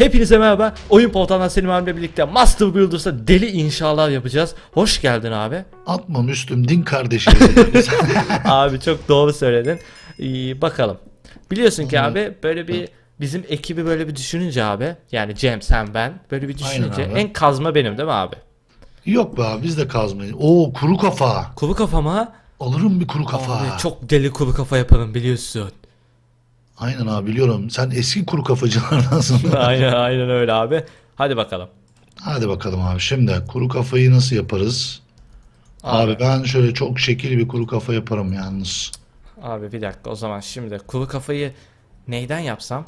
Hepinize merhaba. Oyun portalından Selim abiyle birlikte Master Builders'a deli inşalar yapacağız. Hoş geldin abi. Atma Müslüm din kardeşi. abi çok doğru söyledin. Ee, bakalım. Biliyorsun ki abi böyle bir bizim ekibi böyle bir düşününce abi yani Cem sen ben böyle bir düşününce abi. en kazma benim değil mi abi? Yok be abi biz de kazmayız. Oo kuru kafa. Kuru kafama Alırım bir kuru kafa. abi çok deli kuru kafa yaparım biliyorsun. Aynen abi biliyorum. Sen eski kuru kafacılardansın. aynen aynen öyle abi. Hadi bakalım. Hadi bakalım abi şimdi kuru kafayı nasıl yaparız? Abi, ben şöyle çok şekil bir kuru kafa yaparım yalnız. Abi bir dakika o zaman şimdi kuru kafayı neyden yapsam?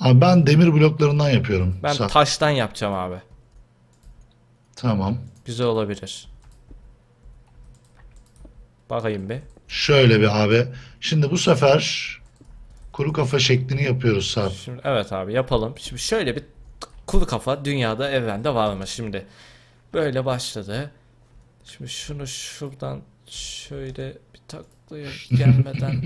Abi ben demir bloklarından yapıyorum. Ben Sa- taştan yapacağım abi. tamam. Güzel olabilir. Bakayım bir. Şöyle bir abi. Şimdi bu sefer kuru kafa şeklini yapıyoruz Sarp. Şimdi evet abi yapalım. Şimdi şöyle bir kuru kafa dünyada evrende var mı? Şimdi böyle başladı. Şimdi şunu şuradan şöyle bir taklaya gelmeden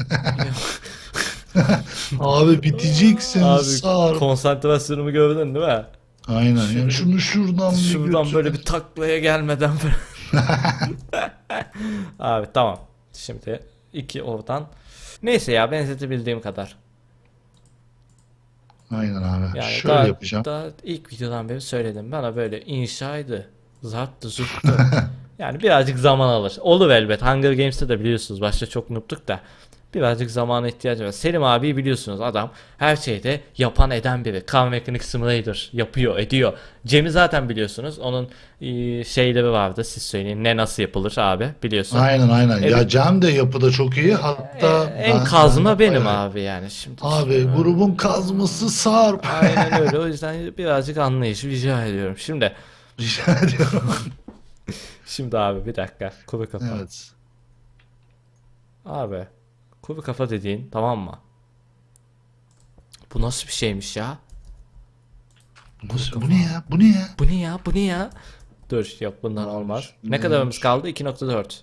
Abi biteceksin abi Sarp. konsantrasyonumu gördün değil mi? Aynen. Yani şunu şuradan bir Şuradan götür. böyle bir taklaya gelmeden. Abi tamam. Şimdi iki oradan. Neyse ya benzetebildiğim kadar. Aynen abi. Yani Şöyle daha, yapacağım. daha ilk videodan beri söyledim. Bana böyle inşaydı. Zarttı zurttu. yani birazcık zaman alır. Olur elbet. Hunger Games'te de biliyorsunuz. Başta çok noob'tuk da. Birazcık zamana ihtiyacı var. Selim abi biliyorsunuz adam her şeyde yapan eden biri. Car Mechanic Simulator yapıyor ediyor. Cem'i zaten biliyorsunuz. Onun e, şeyleri vardı siz söyleyin. Ne nasıl yapılır abi biliyorsun. Aynen aynen. Ya Evet. Cem de yapıda çok iyi. Hatta E, en ben- kazma benim Bayağı- abi yani. Şimdi Abi grubun kazması Sarp. Aynen öyle. O yüzden birazcık anlayış rica ediyorum. Şimdi Rica ediyorum. Şimdi abi bir dakika. Kuru kafa. evet. Abi. Kuru kafa dediğin tamam mı? Bu nasıl bir şeymiş ya? Bu, bu ne ya? Bu ne ya? Bu ne ya? Bu ne ya? Dur yok bundan Varmış, olmaz. Ne neymiş? kadarımız kaldı? 2.4.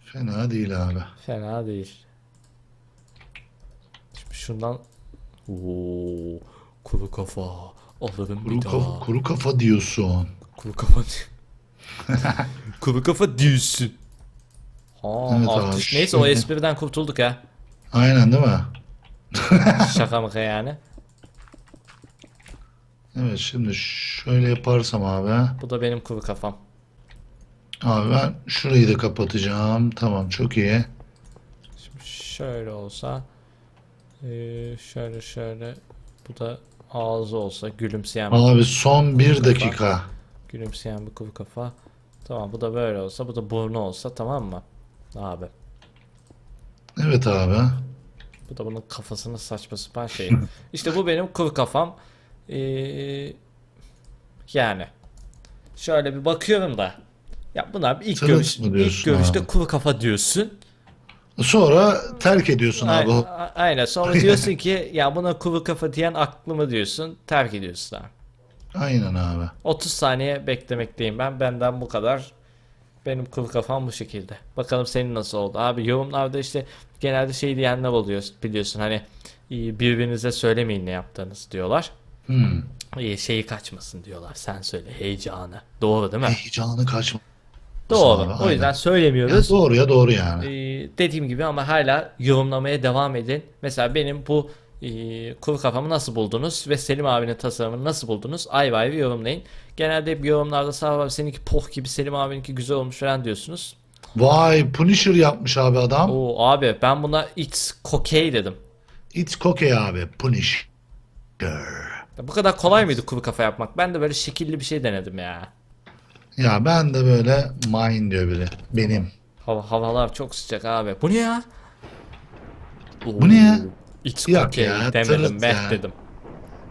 Fena değil abi. Fena değil. Şimdi şundan Oo, kuru kafa. Alırım Kuru bir daha. kafa, kuru kafa diyorsun. Kuru kafa. kuru kafa diyorsun. Ha, Evet abi, artış. Neyse o şöyle. espriden kurtulduk ha. Aynen değil mi? Şaka mı yani? Evet şimdi şöyle yaparsam abi. Bu da benim kuru kafam. Abi ben şurayı da kapatacağım. Tamam çok iyi. Şimdi şöyle olsa eee, şöyle şöyle bu da ağzı olsa gülümseyen bir, Abi son bir dakika. gülümseyen bir kuru kafa. Tamam bu da böyle olsa bu da burnu olsa tamam mı? Abi. Evet abi. Bu da bunun kafasının saçma sapan şeyi. İşte bu benim kuru kafam. Eee, yani şöyle bir bakıyorum da ya buna bir ilk görüş mı ilk görüşte abi? kuru kafa diyorsun. Sonra terk ediyorsun abi. Aynen. Sonra diyorsun ki ya buna kuru kafa diyen aklımı diyorsun. Terk ediyorsun abi. Aynen abi. 30 saniye beklemekteyim ben. Benden bu kadar. Benim kuru kafam bu şekilde. Bakalım senin nasıl oldu? Abi yorumlarda işte genelde şey diyenler oluyor biliyorsun hani e, birbirinize söylemeyin ne yaptığınız diyorlar. Hmm. E, Şeyi kaçmasın diyorlar. Sen söyle heyecanı. Doğru değil mi? Heyecanı kaçma. Doğru. abi, O yüzden aynen. söylemiyoruz. Ya doğru ya doğru yani. Ee, dediğim gibi ama hala yorumlamaya devam edin. Mesela benim bu e, kuru kafamı nasıl buldunuz ve Selim abinin tasarımını nasıl buldunuz? Ayrı ayrı yorumlayın. Genelde hep yorumlarda sağ abi seninki poh gibi Selim abininki güzel olmuş falan diyorsunuz. Vay Punisher yapmış abi adam. Oo abi ben buna it's okay dedim. It's okay abi. Punisher. Ya bu kadar kolay mıydı kuru kafa yapmak? Ben de böyle şekilli bir şey denedim ya. Ya ben de böyle mine diyor biri. Benim. Hava, havalar çok sıcak abi. Bu ne ya? Bu ne ya? It's Yok okay ya, demedim. tırıt Meh ya. dedim.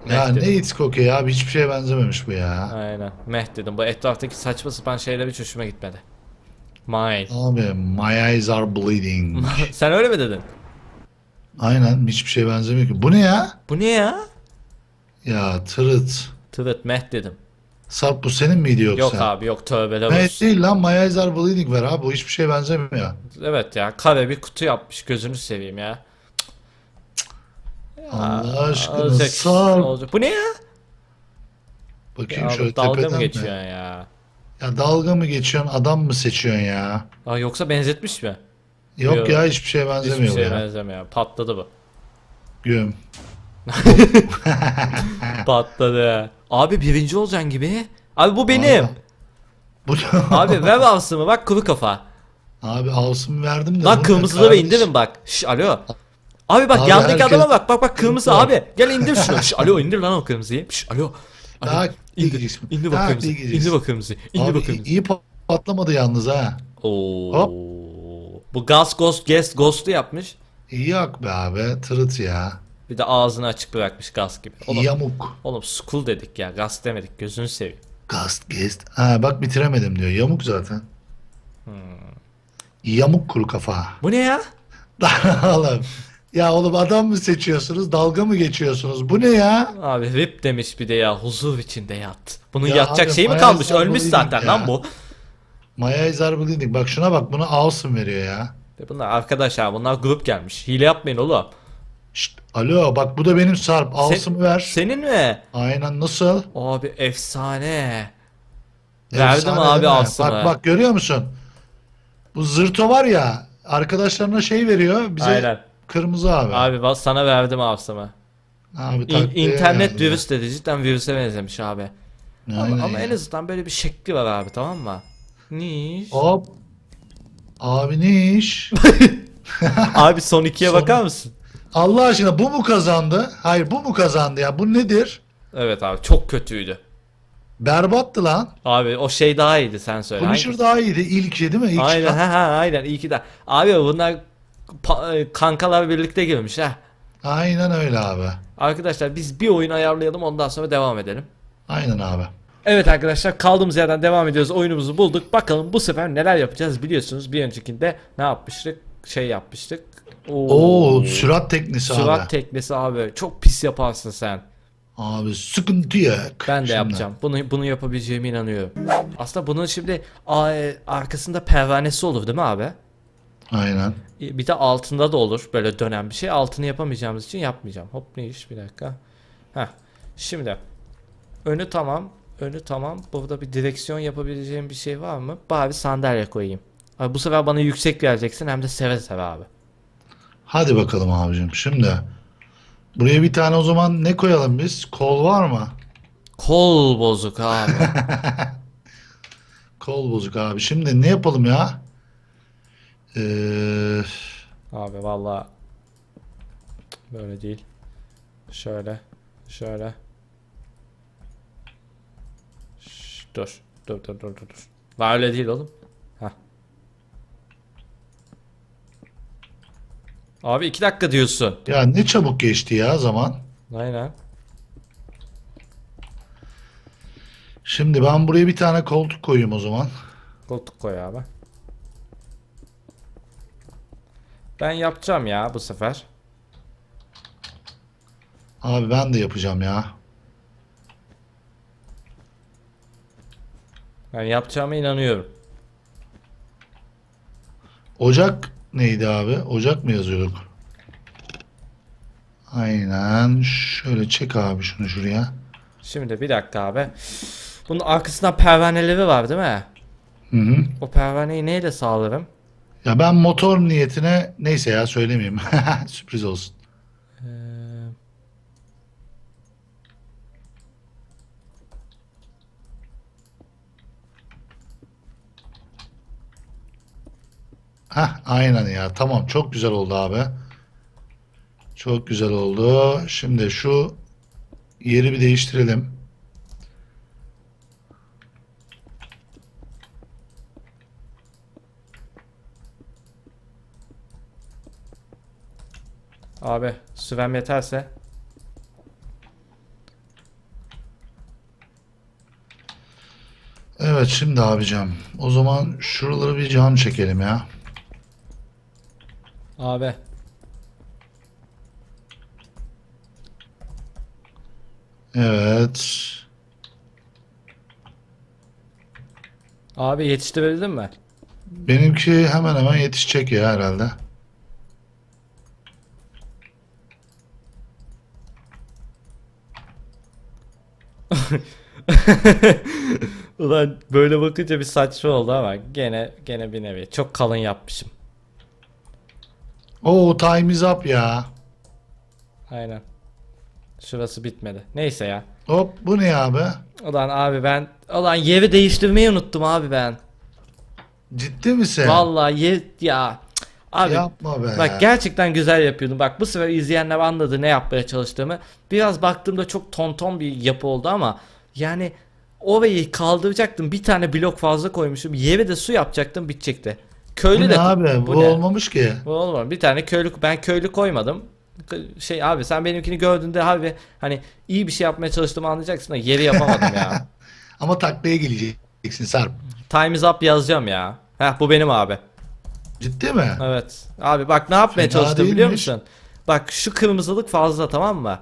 Ya Meh ne dedim. it's okay abi hiçbir şeye benzememiş bu ya. Aynen. Meh dedim. Bu etraftaki saçma sapan şeyler hiç hoşuma gitmedi. Mine. Abi my eyes are bleeding. Sen öyle mi dedin? Aynen hiçbir şeye benzemiyor ki. Bu ne ya? Bu ne ya? Ya tırıt. Tıvıt meh dedim. Sarp bu senin miydi yoksa? Yok abi yok tövbeler Evet olsun. değil lan my eyes are bleeding ver abi bu hiçbir şeye benzemiyor. Evet ya kare bir kutu yapmış gözünü seveyim ya. Allah aşkına Olacak, Sarp. olacak. Bu ne ya? Bakayım Ya şöyle dalga tepeden mı mi? geçiyorsun ya? Ya dalga mı geçiyorsun adam mı seçiyorsun ya? Aa, yoksa benzetmiş mi? Yok Yok. ya hiçbir şeye Hiçbir benzemiyor bu şeye ya. benzemiyor. Patladı bu. Güm. Patladı. Abi birinci olacaksın gibi. Abi bu benim. Bu Abi web mı? Bak kuru kafa. Abi avsımı verdim de. Lan bu ne kırmızıları indirin bak. Şş alo. Abi bak Abi yandaki herkes- adama bak. Bak bak kırmızı abi. Gel indir şunu. Şş alo indir lan o kırmızıyı. Şş alo. Daha Alo. İndir. gideceksin. İndir Daha bak kırmızı. gideceksin. İndir bak kırmızı. İndir Abi bak kırmızı. iyi pa- patlamadı yalnız ha. Oo. Hop. Bu Gas Ghost Guest Ghost'u yapmış. İyi yok be abi. Tırıt ya. Bir de ağzını açık bırakmış gaz gibi. Oğlum, Yamuk. oğlum school dedik ya. Gaz demedik. Gözünü seveyim. Gast guest. Ha bak bitiremedim diyor. Yamuk zaten. Hmm. Yamuk kuru kafa. Bu ne ya? oğlum. Ya oğlum adam mı seçiyorsunuz? Dalga mı geçiyorsunuz? Bu ne ya? Abi rip demiş bir de ya. Huzur içinde yat. Bunun Ya yatacak abi, şey mi bayağı kalmış? Ölmüş sabrıydım zaten ya. lan bu. Maya Izarbeli'ydik. Bak şuna bak. Buna awesome veriyor ya. De Bunlar arkadaşlar bunlar grup gelmiş. Hile yapmayın oğlum. Şşt, alo bak bu da benim Sarp. Awesome'ı ver. Senin mi? Aynen nasıl? Abi efsane. Verdim Efsane abi değil mi? Awesom'ı. Bak bak görüyor musun? Bu zırto var ya arkadaşlarına şey veriyor bize Aynen. Kırmızı abi. Abi, Abi bak sana verdim avsamı. İn- takviye internet geldi. virüs dedi. Cidden virüse benzemiş abi. Aynen Ama, ama en azından böyle bir şekli var abi tamam mı? Niş. Hop. Abi ne iş? abi son ikiye Son- bakar mısın? Allah aşkına bu mu kazandı? Hayır bu mu kazandı ya? Bu nedir? Evet abi çok kötüydü. Berbattı lan. Abi o şey daha iyiydi sen söyle. Punisher Hangisi? daha iyiydi. İlki değil mi? İlk Aynen ha ha aynen iyi ki de. Abi bunlar kankalar birlikte girmiş ha. Aynen öyle abi. Arkadaşlar biz bir oyun ayarlayalım ondan sonra devam edelim. Aynen abi. Evet arkadaşlar kaldığımız yerden devam ediyoruz. Oyunumuzu bulduk. Bakalım bu sefer neler yapacağız biliyorsunuz. Bir öncekinde ne yapmıştık? Şey yapmıştık. Oo, sürat teknisi Sürat abi. teknesi abi. Çok pis yaparsın sen. abi sıkıntı yok. Ben de Şimdi. yapacağım. Bunu bunu yapabileceğime inanıyorum. Aslında bunun şimdi a- e, arkasında pervanesi olur değil mi abi? Aynen. E, Bir de altında da olur böyle dönen bir şey. Altını yapamayacağımız için yapmayacağım. Hop ne iş bir dakika. Heh. Şimdi önü tamam. Önü tamam. Burada bir direksiyon yapabileceğim bir şey var mı? Bari sandalye koyayım. Abi bu sefer bana yüksek vereceksin hem de seve seve abi. Hadi bakalım abicim. Şimdi buraya bir tane o zaman ne koyalım biz? Kol var mı? Kol bozuk abi. Kol bozuk abi. Şimdi ne yapalım ya? Ee, abi valla böyle değil. Şöyle. Şöyle. Şş, dur. Dur dur dur dur. Var öyle değil oğlum. Heh. Abi iki dakika diyorsun. ya ne çabuk geçti ya zaman. Aynen. Şimdi ben buraya bir tane koltuk koyayım o zaman. Koltuk koy abi. Ben yapacağım ya bu sefer. Abi ben de yapacağım ya. Ben yapacağıma inanıyorum. Ocak neydi abi? Ocak mı yazıyorduk? Aynen. Şöyle çek abi şunu şuraya. Şimdi bir dakika abi. Bunun arkasında pervaneleri var değil mi? Hı hı. O pervaneyi neyle sağlarım? Ya ben motor niyetine neyse ya söylemeyeyim. Sürpriz olsun. Ee, Heh, aynen ya. Tamam çok güzel oldu abi. Çok güzel oldu. Şimdi şu yeri bir değiştirelim. Abi sürem yeterse. Evet şimdi abicam. O zaman şuraları bir cam çekelim ya. Abi. Evet. Abi yetiştirebildin mi? Benimki hemen hemen yetişecek ya herhalde. Ulan böyle bakınca bir saçma oldu ama gene gene bir nevi. Çok kalın yapmışım. Oo time is up ya. Aynen. Şurası bitmedi. Neyse ya. Hop bu ne abi? Ulan abi ben ulan yeri değiştirmeyi unuttum abi ben. Ciddi misin? Vallahi yer ya. Abi Yapma be. Bak gerçekten güzel yapıyordum. Bak bu sefer izleyenler anladı ne yapmaya çalıştığımı. Biraz baktığımda çok tonton bir yapı oldu ama yani orayı kaldıracaktım. Bir tane blok fazla koymuşum. Yere de su yapacaktım bitecekti. bu Köylü ne de abi? Bu, ne? olmamış ki. Bu olmadı. Bir tane köylü ben köylü koymadım. Şey abi sen benimkini gördüğünde abi hani iyi bir şey yapmaya çalıştığımı anlayacaksın da yeri yapamadım ya. Ama taklaya geleceksin Sarp. Time is up yazacağım ya. Heh bu benim abi. Ciddi mi? Evet. Abi bak ne yapmaya Fena çalıştım biliyor musun? Bak şu kırmızılık fazla tamam mı?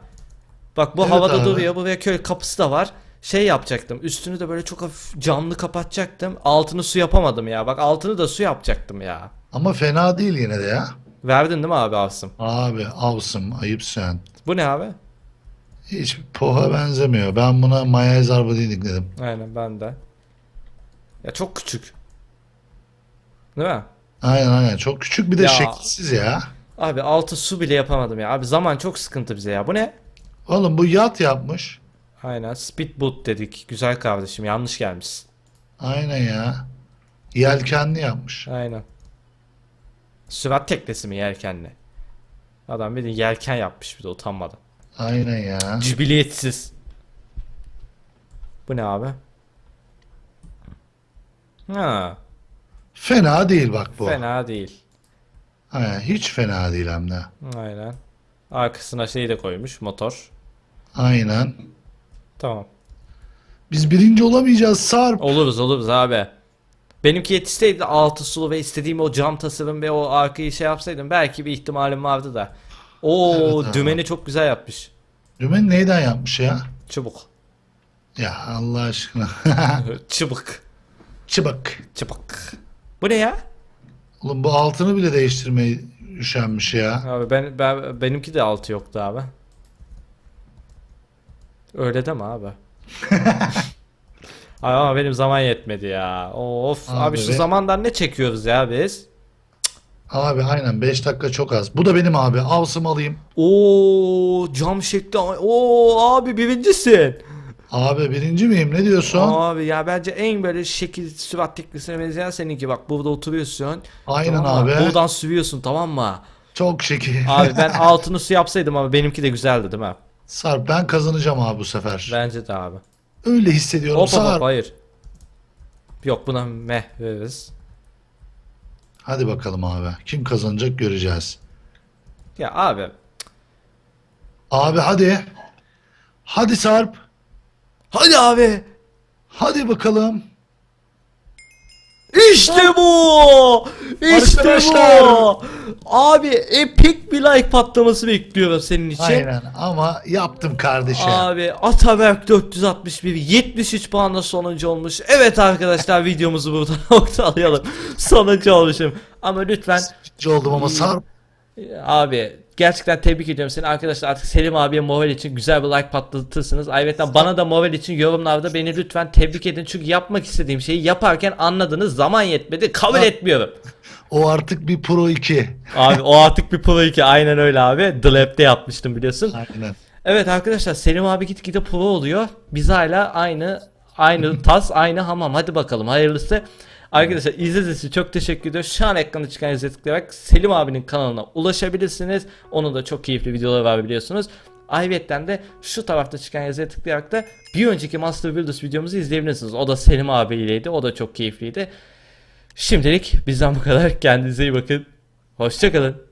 Bak bu Evet havada abi. duruyor. Buraya köy kapısı da var. Şey yapacaktım. Üstünü de böyle çok hafif camlı kapatacaktım. Altını su yapamadım ya. Bak altını da su yapacaktım ya. Ama fena değil yine de ya. Verdin değil mi abi Asım? Abi avsım ayıp sen. Bu ne abi? Hiç poha benzemiyor. Ben buna mayonez arbadini dedim. Aynen ben de. Ya çok küçük. Değil mi? Aynen aynen. Çok küçük bir de Ya. şekilsiz ya. Abi altı su bile yapamadım ya. Abi zaman çok sıkıntı bize ya. Bu ne? Oğlum bu yat yapmış. Aynen speedboat dedik. Güzel kardeşim yanlış gelmiş. Aynen ya. Yelkenli yapmış. Aynen. Sürat teknesi mi yelkenli? Adam bir de yelken yapmış bir de utanmadan. Aynen ya. Cibiliyetsiz. Bu ne abi? Ha, Fena değil bak bu. fena değil. Aynen, hiç fena değil hem de. Aynen. Arkasına şey de koymuş motor. Aynen. Tamam. Biz birinci olamayacağız Sarp. Oluruz oluruz abi. Benimki yetişseydi altı sulu ve istediğim o cam tasarım ve o arkayı şey yapsaydım belki bir ihtimalim vardı da. Oo Evet abi. dümeni çok güzel yapmış. Dümen neyden yapmış ya? Çubuk. Ya Allah aşkına. Çubuk. Çıbık. Çubuk. Bu ne ya? Oğlum bu altını bile değiştirmeyi üşenmiş ya. Abi ben, ben benimki de altı yoktu abi. Öyle deme abi. Abi ama benim zaman yetmedi ya. Of abi, Abi şu be- zamandan ne çekiyoruz ya biz? Abi aynen 5 dakika çok az. Bu da benim abi. Avsım alayım. Oo cam şekli. Oo abi birincisin. Abi birinci miyim? Ne diyorsun? Abi ya bence en böyle şekil sürat teknisine benzeyen seninki bak burada oturuyorsun. Aynen tamam mı? abi. Buradan sürüyorsun tamam mı? Çok şekil. Abi ben altını su yapsaydım ama benimki de güzeldi değil mi? Sarp ben kazanacağım abi bu sefer. Bence de abi. Öyle hissediyorum Hop hop hop Sarp. hayır. Yok buna meh veririz. Hadi bakalım abi. Kim kazanacak göreceğiz. Ya abi Abi hadi. Hadi Sarp. Hadi abi. Hadi bakalım. İşte bu. İşte Arkadaşlar. bu. Abi epik bir like patlaması bekliyorum senin için. Aynen ama yaptım kardeşim. Abi Ataberk 461 73 puanla sonuncu olmuş. Evet arkadaşlar videomuzu burada noktalayalım. Sonuncu olmuşum. Ama lütfen Birinci oldum ama Sarp. Abi gerçekten tebrik ediyorum seni arkadaşlar artık Selim abiye moral için güzel bir like patlatırsınız. Ayrıca bana da moral için yorumlarda beni lütfen tebrik edin. Çünkü yapmak istediğim şeyi yaparken anladınız zaman yetmedi kabul etmiyorum. O artık bir Pro 2. Abi o artık bir Pro 2 aynen öyle abi. The Lab'de yapmıştım biliyorsun. Aynen. Evet arkadaşlar Selim abi gitgide pro oluyor. Biz hala aynı aynı tas aynı hamam. Hadi bakalım hayırlısı. Arkadaşlar izlediğiniz için çok teşekkür ediyorum. Şu an ekranda çıkan yazıya tıklayarak Selim abinin kanalına ulaşabilirsiniz. Onun da çok keyifli videoları var biliyorsunuz. Ayrıca de şu tarafta çıkan yazıya tıklayarak da bir önceki Master Builders videomuzu izleyebilirsiniz. O da Selim abiyleydi. O da çok keyifliydi. Şimdilik bizden bu kadar. Kendinize iyi bakın. Hoşçakalın.